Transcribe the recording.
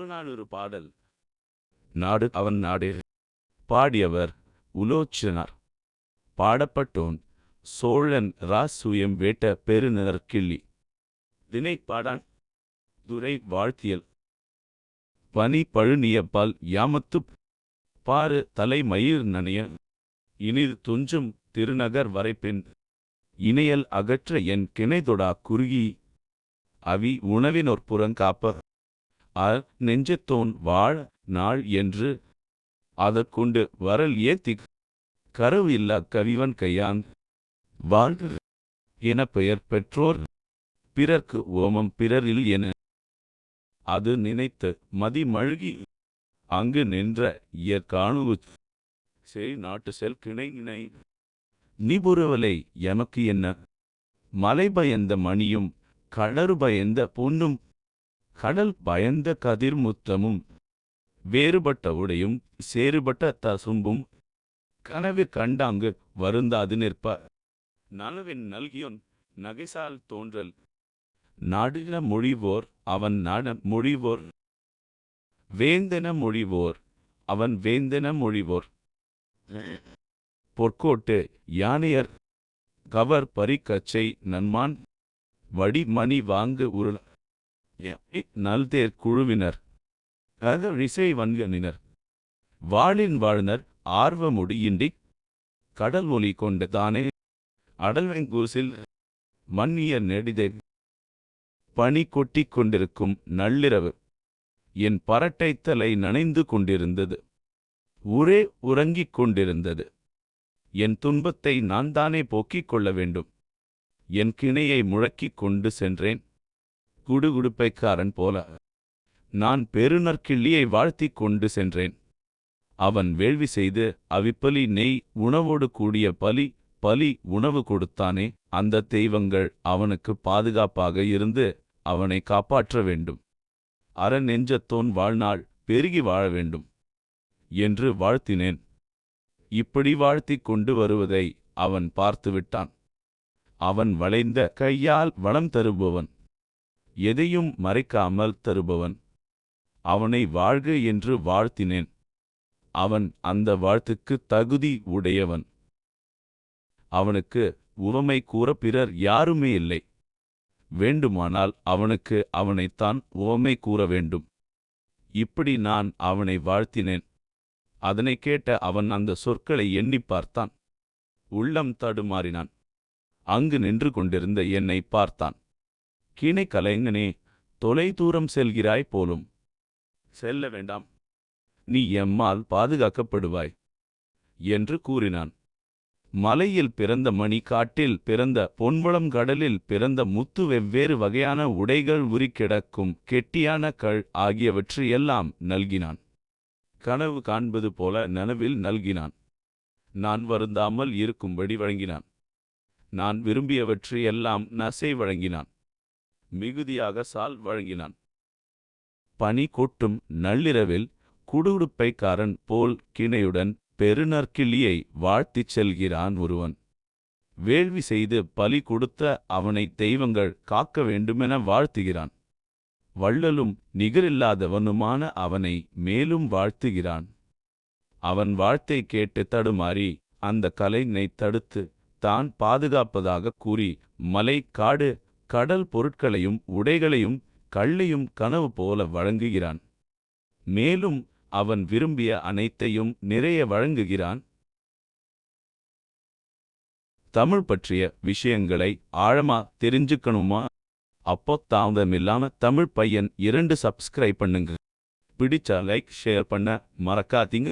புறநானூறு பாடல். நாடு அவன் நாடு. பாடியவர் உலோச்சனார். பாடப்பட்டோன் சோழன் ராசுயம் வேட்ட பெருநர் கிள்ளி. தினை பாடான் துரை வாழ்த்தியல். பனி பழுநியப்பால் யாமத்துப் பாரு தலை மயிர் நனைய. இனிது துஞ்சும் திருநகர் வரைப்பின் இணையல் அகற்ற என் கிணைதொடா குறுகி. அவி உணவினோர் புறங்காப்ப அ நெஞ்சத்தோன் வாழ நாள் என்று அதற்குண்டு வரல் ஏத்தி கரவு இல்லா கவிவன் கையான் வாழ்க என பெயர் பெற்றோர் பிறர்க்கு ஓமம் பிறரில் என அது நினைத்து மதி மழுகி அங்கு நின்ற இயற்காணு செய் நாட்டு செல் கிணை இணை நிபுரவலை எமக்கு என்ன? மலை பயந்த மணியும் களறு பயந்த பொன்னும் கடல் பயந்த கதிர்முத்தமும் வேறுபட்ட உடையும் சேறுபட்ட தசும்பும் கனவு கண்டாங்கு வருந்தாது நிற்ப. நனவின் நல்கியோன் நகைசால் தோன்றல். நாடுன மொழிவோர் அவன் நாட மொழிவோர். வேந்தன மொழிவோர் அவன் வேந்தன மொழிவோர். பொற்கோட்டு யானையர் கவர் பரிக்கச்சை நன்மான். வடி மணி வாங்கு உருள் நல்தேர் குழுவினர். இசை வன்கனினர். வாளின் வாழ்னர் ஆர்வமுடியின்றிக் கடல் ஒலி கொண்ட தானே அடல்வெங்கூசில் மன்னிய நெடிதை பனி கொட்டிக் கொண்டிருக்கும் நள்ளிரவு என் பரட்டைத்தலை நனைந்து கொண்டிருந்தது. ஊரே உறங்கிக் கொண்டிருந்தது. என் துன்பத்தை நான் தானே போக்கிக் கொள்ள வேண்டும். என் கிணையை முழக்கிக் கொண்டு சென்றேன். குடுகுடுப்பைக்காரன் போல. நான் பெருநற்கிள்ளியை வாழ்த்திக் கொண்டு சென்றேன். அவன் வேள்வி செய்து அவிப்பலி நெய் உணவோடு கூடிய பலி பலி உணவு கொடுத்தானே அந்த தெய்வங்கள் அவனுக்கு பாதுகாப்பாக இருந்து அவனை காப்பாற்ற வேண்டும். அற நெஞ்சத்தோன் வாழ்நாள் பெருகி வாழ வேண்டும் என்று வாழ்த்தினேன். இப்படி வாழ்த்திக் கொண்டு வருவதை அவன் பார்த்துவிட்டான். அவன் வளைந்த கையால் வளம் தருபவன். எதையும் மறைக்காமல் தருபவன். அவனை வாழ்க என்று வாழ்த்தினேன். அவன் அந்த வாழ்த்துக்கு தகுதி உடையவன். அவனுக்கு உவமை கூற பிறர் யாருமே இல்லை. வேண்டுமானால் அவனுக்கு அவனைத்தான் உவமை கூற வேண்டும். இப்படி நான் அவனை வாழ்த்தினேன். அதனை கேட்ட அவன் அந்த சொற்களை எண்ணிப் பார்த்தான். உள்ளம் தடுமாறினான். அங்கு நின்று கொண்டிருந்த என்னை பார்த்தான். கிணை கலைஞனே தொலை தூரம் செல்கிறாய் போலும். செல்ல வேண்டாம். நீ எம்மால் பாதுகாக்கப்படுவாய் என்று கூறினான். மலையில் பிறந்த மணி காட்டில் பிறந்த பொன்வளம் கடலில் பிறந்த முத்து வெவ்வேறு வகையான உடைகள் உரிக்கிடக்கும் கெட்டியான கள் ஆகியவற்றையெல்லாம் நல்கினான். கனவு காண்பது போல நனவில் நல்கினான். நான் வருந்தாமல் இருக்கும்படி வழங்கினான். நான் விரும்பியவற்றையெல்லாம் நசை வழங்கினான். மிகுதியாக சால் வழங்கினான். பனி கொட்டும் நள்ளிரவில் குடுகுடுப்பைக்காரன் போல் கிணையுடன் பெருநற்கிள்ளியை வாழ்த்திச் செல்கிறான் ஒருவன். வேள்வி செய்து பலி கொடுத்த அவனை தெய்வங்கள் காக்க வேண்டுமென வாழ்த்துகிறான். வள்ளலும் நிகரில்லாதவனுமான அவனை மேலும் வாழ்த்துகிறான். அவன் வாழ்த்தை கேட்டு தடுமாறி அந்த கலைஞனை தடுத்து தான் பாதுகாப்பதாக கூறி மலை காடு கடல் பொருட்களையும் உடைகளையும் கள்ளையும் கனவு போல வழங்குகிறான். மேலும் அவன் விரும்பிய அனைத்தையும் நிறைய வழங்குகிறான். தமிழ் பற்றிய விஷயங்களை ஆழமா தெரிஞ்சுக்கணுமா? அப்போ தாமதமில்லாம தமிழ் பையன் இரண்டு சப்ஸ்கிரைப் பண்ணுங்க. பிடிச்சா லைக் ஷேர் பண்ண மறக்காதீங்க.